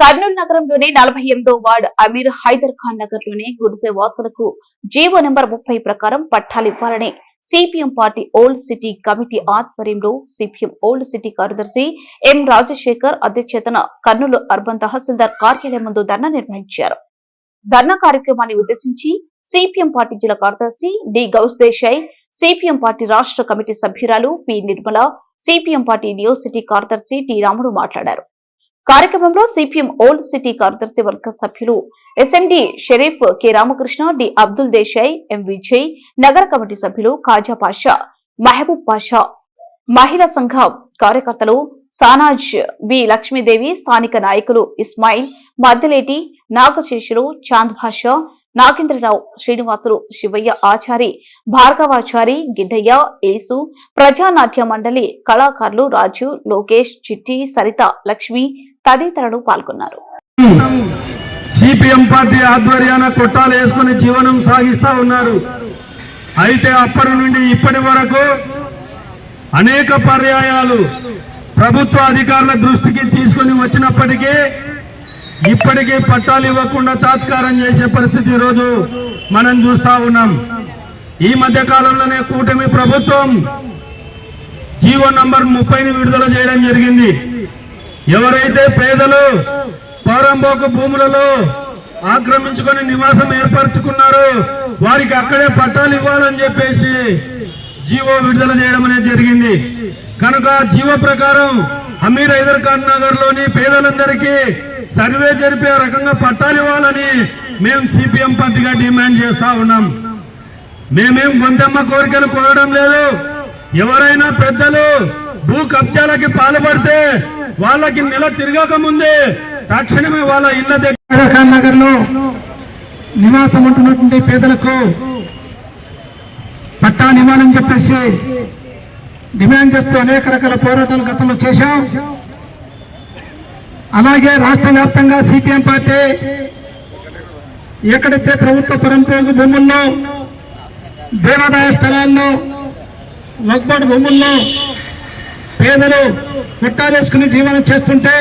కర్నూలు నగరంలోని నలభై ఎనిమిదో వార్డు అమీర్ హైదర్ ఖాన్ నగర్లోని గుడిసె వాసులకు జీవో నెంబర్ ముప్పై ప్రకారం పట్టాలివ్వాలని CPM party old city committee ఆధ్వర్యంలో సిపిఎం ఓల్డ్ సిటీ కార్యదర్శి ఎం రాజశేఖర్ అధ్యక్షతన కర్నూలు అర్బన్ తహసీల్దార్ కార్యాలయం ముందు ధర్నా నిర్వహించారు. ధర్నా కార్యక్రమాన్ని ఉద్దేశించి సిపిఎం పార్టీ జిల్లా కార్యదర్శి D Ghouse Desai CPM party రాష్ట్ర కమిటీ సభ్యురాలు P Nirmala CPM party new city కార్యదర్శి టి రాముడు మాట్లాడారు. కార్యక్రమంలో సిపిఎం ఓల్డ్ సిటీ కార్యదర్శి వర్గ సభ్యులు SMD Sharif K Ramakrishna D Abdul Desai M Vijay నగర కమిటీ సభ్యులు కాజా పాషా మహబూబ్ పాషా మహిళా సంఘ కార్యకర్తలు సానాజ్ బి లక్ష్మీదేవి స్థానిక నాయకులు ఇస్మాయిల్ మద్దలేటి నాగశేషులు చాంద్ భాషా నాగేంద్రరావు శ్రీనివాసులు శివయ్య ఆచారి భార్గవాచారి గిడ్డయ్య ఏసు ప్రజానాట్య మండలి కళాకారులు రాజు లోకేష్ చిట్టి సరిత లక్ష్మి తదితరులు పాల్గొన్నారు. సిపిఎం పార్టీ ఆధ్వర్యాన కొట్టాలు వేసుకుని జీవనం సాగిస్తా ఉన్నారు. అయితే అప్పటి నుండి ఇప్పటి వరకు అనేక పర్యాయాలు ప్రభుత్వ అధికారుల దృష్టికి తీసుకొని వచ్చినప్పటికీ ఇప్పటికీ పట్టాలు ఇవ్వకుండా తాత్కారం చేసే పరిస్థితి ఈరోజు మనం చూస్తా ఉన్నాం. ఈ మధ్య కాలంలోనే కూటమి ప్రభుత్వం జీవో నంబర్ ముప్పైని విడుదల చేయడం జరిగింది. ఎవరైతే పేదలు పౌరంబోకు భూములలో ఆక్రమించుకొని నివాసం ఏర్పరచుకున్నారో వారికి అక్కడే పట్టాలు ఇవ్వాలని చెప్పేసి జీవో విడుదల చేయడం అనేది జరిగింది. కనుక జీవో ప్రకారం అమీర్ హైదర్ ఖాన్ నగర్లోని పేదలందరికీ సర్వే జరిపే రకంగా పట్టాలు ఇవ్వాలని మేము సిపిఎం పార్టీగా డిమాండ్ చేస్తా ఉన్నాం. మేమేం గొంతమ్మ కోరికలు కోరడం లేదు. ఎవరైనా పెద్దలు భూ కబ్జాలకి పాల్పడితే వాళ్ళకి నెల తిరగక ముందే తక్షణమే వాళ్ళ ఇళ్ళ దగ్గర ఖాన్ నగర్లో నివాసం ఉంటున్నటువంటి పేదలకు పట్టా నివాళని చెప్పేసి డిమాండ్ చేస్తూ అనేక రకాల పోరాటాలు గతంలో చేశాం. అలాగే రాష్ట్ర వ్యాప్తంగా సిపిఎం పార్టీ ఎక్కడైతే ప్రభుత్వ పరంపరకు భూముల్లో దేవాదాయ స్థలాల్లో వగ్బడి భూముల్లో పేదలు ముట్టాలేసుకుని జీవనం చేస్తుంటే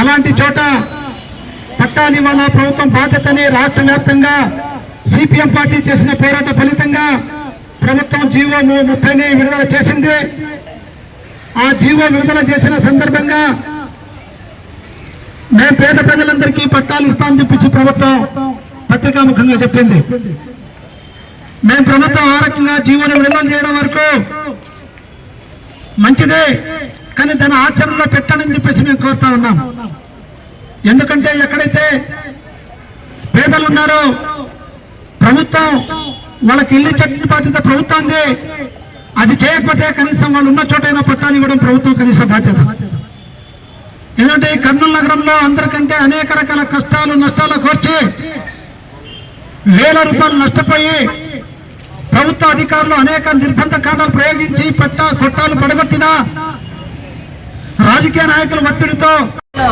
అలాంటి చోట పట్టాలి వాళ్ళ ప్రభుత్వం బాధ్యతని రాష్ట్ర వ్యాప్తంగా సిపిఎం పార్టీ చేసిన పోరాట ఫలితంగా ప్రభుత్వం జీవో ముప్పైని విడుదల చేసింది. ఆ జీవో విడుదల చేసిన సందర్భంగా మేము పేద ప్రజలందరికీ పట్టాలు ఇస్తామని చెప్పేసి ప్రభుత్వం పత్రికాముఖంగా చెప్పింది. మేము ప్రభుత్వం ఆ రకంగా జీవోను విడుదల చేయడం వరకు మంచిదే కానీ దాని ఆచరణలో పెట్టాలని చెప్పేసి మేము కోరుతా ఉన్నాం. ఎందుకంటే ఎక్కడైతే పేదలు ఉన్నారో ప్రభుత్వం వాళ్ళకి ఇల్లు చెట్టు బాధ్యత ప్రభుత్వంది. అది చేయకపోతే కనీసం వాళ్ళు ఉన్న చోటైనా పట్టాలు ఇవ్వడం ప్రభుత్వం కనీస బాధ్యత. ఎందుకంటే ఈ కర్నూలు నగరంలో అందరికంటే అనేక రకాల కష్టాలు నష్టాలు కోర్చి వేల రూపాయలు నష్టపోయి ప్రభుత్వ అధికారులు అనేక నిర్బంధ కాండాలు ప్రయోగించి పట్ట కొట్టాలు పడగొట్టిన రాజకీయ నాయకుల ఒత్తిడితో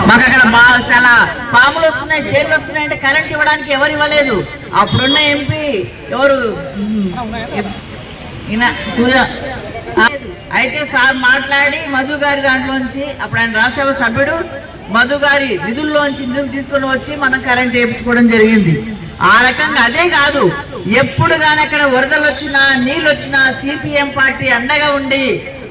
మాకు అక్కడ చాలా పాములు వస్తున్నాయి చేతులు వస్తున్నాయి అంటే కరెంట్ ఇవ్వడానికి ఎవరు ఇవ్వలేదు. అప్పుడున్న ఎంపీ ఎవరు? అయితే సార్ మాట్లాడి మధు గారి దాంట్లోంచి అప్పుడు ఆయన రాజ్యసభ సభ్యుడు మధు గారి నిధుల్లోంచి నిధులు తీసుకొని వచ్చి మనం కరెంట్ వేయించుకోవడం జరిగింది. ఆ రకంగా అదే కాదు ఎప్పుడు కానీ అక్కడ వరదలు వచ్చినా నీళ్ళు వచ్చినా సిపిఎం పార్టీ అండగా ఉండి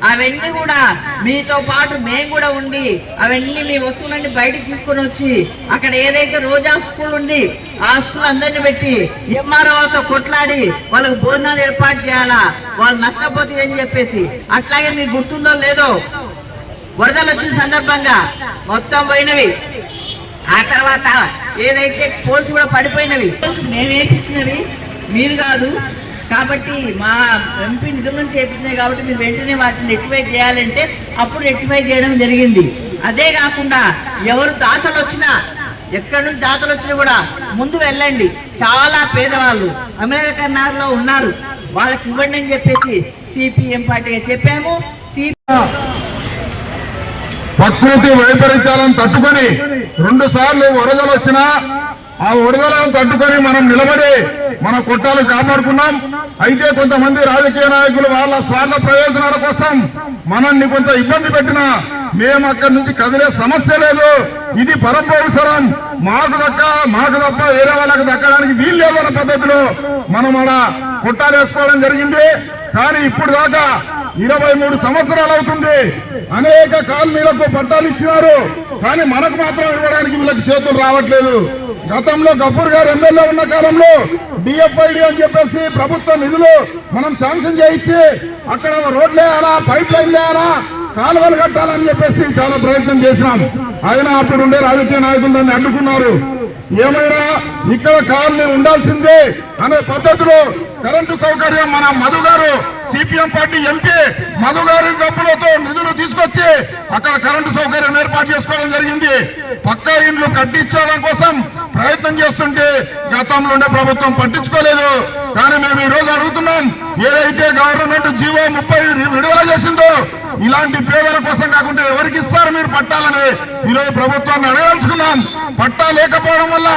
అవన్నీ కూడా మీతో పాటు మేము కూడా ఉండి అవన్నీ మీ వస్తువులన్నీ బయటకు తీసుకొని వచ్చి అక్కడ ఏదైతే రోజా స్కూల్ ఉంది ఆ స్కూల్ అందరిని పెట్టి ఎంఆర్ఓతో కొట్లాడి వాళ్ళకు భోజనాలు ఏర్పాటు చేయాలా వాళ్ళు నష్టపోతుంది అని చెప్పేసి అట్లాగే మీకు గుర్తుందో లేదో వరదలు వచ్చిన సందర్భంగా మొత్తం పోయినవి. ఆ తర్వాత ఏదైతే పోల్స్ కూడా పడిపోయినవి. మేమేపించినవి మీరు కాదు. కాబట్టి మా ఎంపీ నిధుల నుంచి చేపించినాయి కాబట్టి మీరు వెంటనే వాటిని రెక్టిఫై చేయాలంటే అప్పుడు రెక్టిఫై చేయడం జరిగింది. అదే కాకుండా ఎవరు దాతలు వచ్చినా ఎక్కడి నుంచి దాతలు వచ్చినా కూడా ముందు వెళ్ళండి. చాలా పేదవాళ్ళు అమెరికా నగర్లో ఉన్నారు. వాళ్ళకి ఇవ్వండి అని చెప్పేసి సిపిఎం పార్టీగా చెప్పాము. సిపి ప్రకృతి వైపరీత్యాలను తట్టుకొని రెండు సార్లు వరదలు వచ్చినా ఆ వరదలను తట్టుకొని మనం నిలబడి మన కొట్టాలు కాపాడుకున్నాం. అయితే కొంతమంది రాజకీయ నాయకులు వాళ్ళ స్వార్థ ప్రయోజనాల కోసం మనల్ని కొంత ఇబ్బంది పెట్టినా మేము అక్కడి నుంచి కదిలే సమస్య లేదు. ఇది పరంపరసరం మాకు దక్క మాకు తప్ప వేరే వాళ్ళకి దక్కడానికి వీలు లేదన్న పద్ధతిలో మనం ఆడ కొట్టాలేసుకోవడం జరిగింది. కానీ ఇప్పుడు దాకా ఇరవై మూడు సంవత్సరాలు అవుతుంది. అనేక కాలనీలకు పట్టాలు ఇచ్చినారు. కానీ మనకు మాత్రం ఇవ్వడానికి వీళ్ళకి చేతులు రావట్లేదు. గతంలో గఫూర్ గారు ఎమ్మెల్యే ఉన్న కాలంలో డిఎఫ్ఐడి అని చెప్పేసి ప్రభుత్వ నిధులు మనం శాంక్షన్ చేయించి అక్కడ రోడ్లు వేయాలా పైప్ లైన్ వేయాలా కాలువలు కట్టాలని చెప్పేసి చాలా ప్రయత్నం చేసినాం. ఆయన అప్పుడు ఉండే రాజకీయ నాయకులు దాన్ని అడ్డుకున్నారు. ఏమైనా ఇక్కడ కాలనీ ఉండాల్సిందే అనే పద్ధతిలో కరెంటు సౌకర్యం మన మధు గారు సిపిఎం పార్టీ ఎంపీ మధు గారి డబ్బులతో నిధులు తీసుకొచ్చి అక్కడ కరెంటు సౌకర్యం ఏర్పాటు చేసుకోవడం జరిగింది. పక్కా ఇండ్లు కట్టించడం కోసం ప్రయత్నం చేస్తుంటే గతంలో ఉండే ప్రభుత్వం పట్టించుకోలేదు. కానీ మేము ఈ రోజు అడుగుతున్నాం ఏదైతే గవర్నమెంట్ జీవో ముప్పై విడుదల చేసిందో ఇలాంటి పేదల కోసం కాకుండా ఎవరికి ఇస్తారు మీరు పట్టాలని ఈరోజు ప్రభుత్వాన్ని అడగాల్చుకున్నాం. పట్టా లేకపోవడం వల్ల